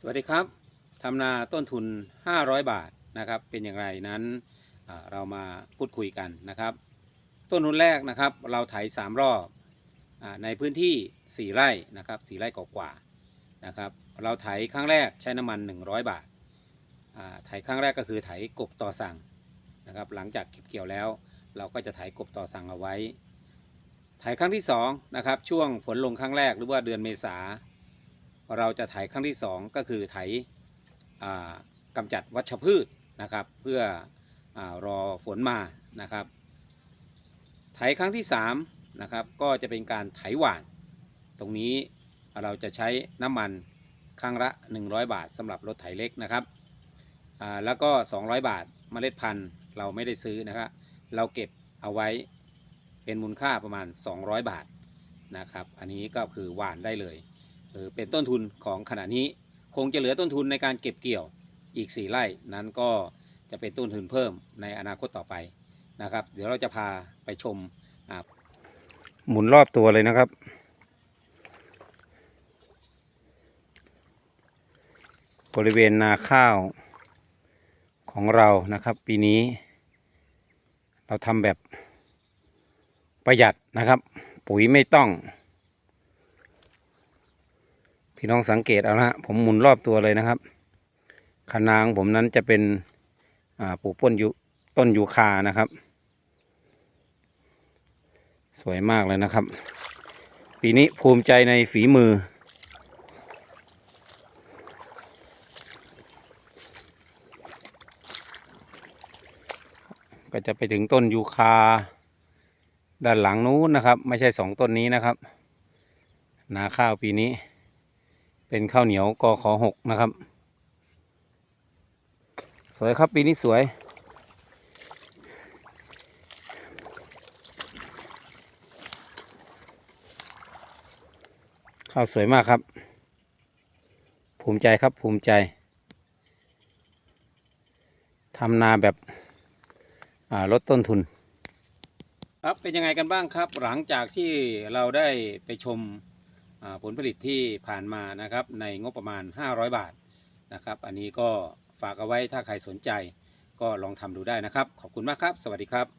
สวัสดีครับทำนาต้นทุน 500 บาทนะครับ เป็นอย่างไรนั้นเรามาพูดคุยกันนะครับ ต้นทุนแรกนะครับ เราไถ3รอบอในพื้นที่ 4 ไร่นะครับ4ไร่กว่าๆนะครับ เราไถครั้งแรกใช้น้ำมัน 100 บาทอ่าไถครั้งแรกก็คือไถกบต่อสั่งนะครับ หลังจากเก็บเกี่ยวแล้ว เราก็จะไถกบต่อสั่งเอาไว้ไถครั้งที่สองนะครับช่วงฝนลงครั้งแรกหรือว่าเดือนเมษา เราจะไถครั้งที่สองก็คือไถอ่ากำจัดวัชพืชนะครับ เพื่ออรอฝนมานะครับ ไถครั้งที่สามนะครับก็จะเป็นการไถหว่าน ตรงนี้เราจะใช้น้ำมันครั้งละ 100 บาทสำหรับรถไถเล็กนะครับแล้วก็ 200 บาทเมล็ดพันธุ์เราไม่ได้ซื้อนะครับเราเก็บเอาไว้เป็นมูลค่าประมาณ 200 บาทนะครับ อันนี้ก็คือหว่านได้เลย เป็นต้นทุนของขณะนี้ คงจะเหลือต้นทุนในการเก็บเกี่ยวอีก 4 ไร่นั้นก็จะเป็นต้นทุนเพิ่มในอนาคตต่อไปนะครับ เดี๋ยวเราจะพาไปชมหมุนรอบตัวเลยนะครับ บริเวณนาข้าวของเรานะครับ ปีนี้ เราทำแบบประหยัดนะครับ ปุ๋ยไม่ต้อง พี่น้องสังเกตเอานะฮะผมหมุนรอบตัวเลยนะครับคะนางผมนั้นจะเป็นปลูกต้นยูต้นยูคานะครับ สวยมากเลยนะครับ ปีนี้ภูมิใจในฝีมือ ก็จะไปถึงต้นยูคา ด้านหลังนู้นนะครับ ไม่ใช่สองต้นนี้นะครับ นาข้าวปีนี้ เป็นข้าวเหนียวกอขอหกนะครับ สวยครับปีนี้สวย ข้าวสวยมากครับ ภูมิใจครับภูมิใจทำนาแบบลดต้นทุน ครับเป็นยังไงกันบ้างครับ หลังจากที่เราได้ไปชม ผลผลิตที่ผ่านมานะครับในงบประมาณ 500 บาทนะครับ อันนี้ก็ฝากเอาไว้ถ้าใครสนใจก็ลองทำดูได้นะครับ ขอบคุณมากครับ สวัสดีครับ